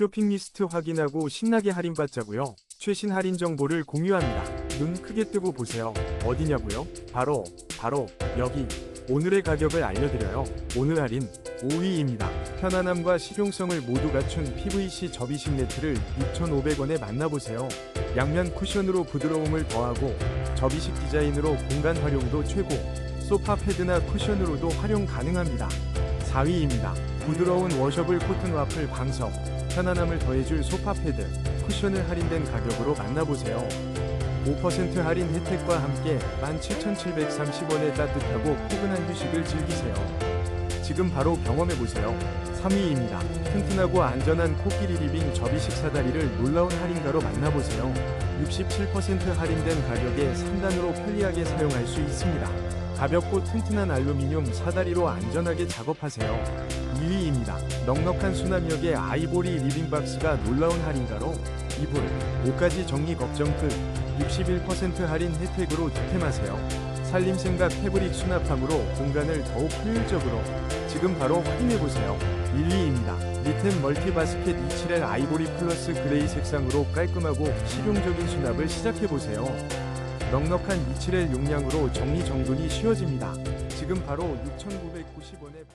쇼핑 리스트 확인하고 신나게 할인받자고요. 최신 할인 정보를 공유합니다. 눈 크게 뜨고 보세요. 어디냐고요? 바로 바로 여기. 오늘의 가격을 알려드려요. 오늘 할인 5위입니다. 편안함과 실용성을 모두 갖춘 PVC 접이식 네트를 6,500원에 만나보세요. 양면 쿠션으로 부드러움을 더하고 접이식 디자인으로 공간 활용도 최고. 소파 패드나 쿠션으로도 활용 가능합니다. 4위입니다. 부드러운 워셔블 코튼 와플 방석. 편안함을 더해줄 소파 패드, 쿠션을 할인된 가격으로 만나보세요. 5% 할인 혜택과 함께 17,730원에 따뜻하고 포근한 휴식을 즐기세요. 지금 바로 경험해보세요. 3위입니다. 튼튼하고 안전한 코끼리 리빙 접이식 사다리를 놀라운 할인가로 만나보세요. 67% 할인된 가격에 3단으로 편리하게 사용할 수 있습니다. 가볍고 튼튼한 알루미늄 사다리로 안전하게 작업하세요. 2위입니다. 넉넉한 수납력의 아이보리 리빙박스가 놀라운 할인가로 이불, 옷가지 정리 걱정 끝 61% 할인 혜택으로 득템하세요. 살림생각 패브릭 수납함으로 공간을 더욱 효율적으로 지금 바로 확인해보세요. 1위입니다. 리템 멀티바스켓 27L 아이보리 플러스 그레이 색상으로 깔끔하고 실용적인 수납을 시작해보세요. 넉넉한 27L 용량으로 정리정돈이 쉬워집니다. 지금 바로 6,990원에